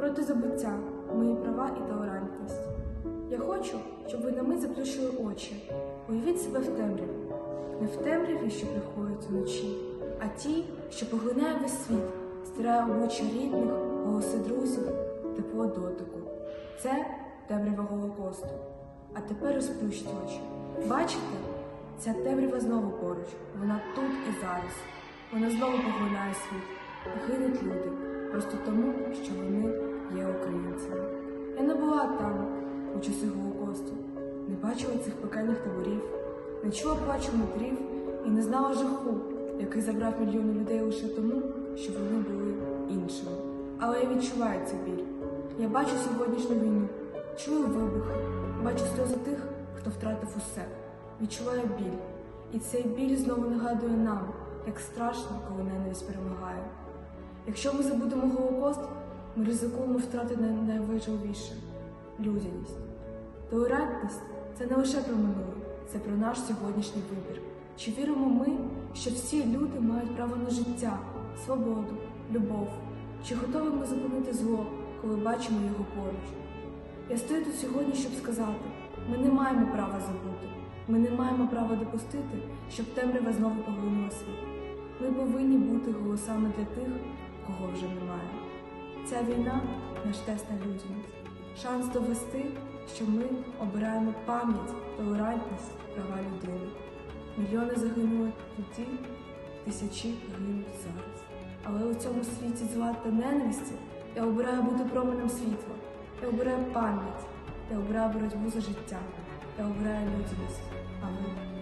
проти забуття, мої права і толерантність. Я хочу, щоб ви на мить заплющили очі. Уявіть себе в темряві. Не в темряві, що приходить уночі, а ті, що поглинає весь світ, стирає обличчя рідних, голоси друзів, тепло дотику. Це темрява Голокосту. А тепер розплющіть очі. Бачите? Ця темрява знову поруч. Вона тут і зараз. Вона знову поглинає світ. Гинуть люди просто тому, що вони є українцями. Я не була там у часи Голокосту, не бачила цих пекельних таборів, не чула плачу матерів і не знала жаху, який забрав мільйони людей лише тому, що вони були іншими. Але я відчуваю цей біль. Я бачу сьогоднішню війну, чую вибухи, бачу сльози тих, хто втратив усе. Відчуваю біль. І цей біль знову нагадує нам, як страшно, коли ненависть перемагає. Якщо ми забудемо Голокост, ми ризикуємо втратити найважливіше людяність. Толерантність це не лише про минуле, це про наш сьогоднішній вибір. Чи віримо ми, що всі люди мають право на життя, свободу, любов? Чи готові ми зупинити зло, коли бачимо його поруч? Я стою тут сьогодні, щоб сказати: ми не маємо права забути, ми не маємо права допустити, щоб темрява знову поглинула світ. Ми повинні бути голосами для тих, кого вже немає. Ця війна наш тест на людяність, шанс довести, що ми обираємо пам'ять, толерантність, права людини. Мільйони загинули тоді, тисячі гинуть зараз. Але у цьому світі зла та ненависті я обираю бути променем світла. Я обираю пам'ять, я обираю боротьбу за життя, я обираю людяність. А ви?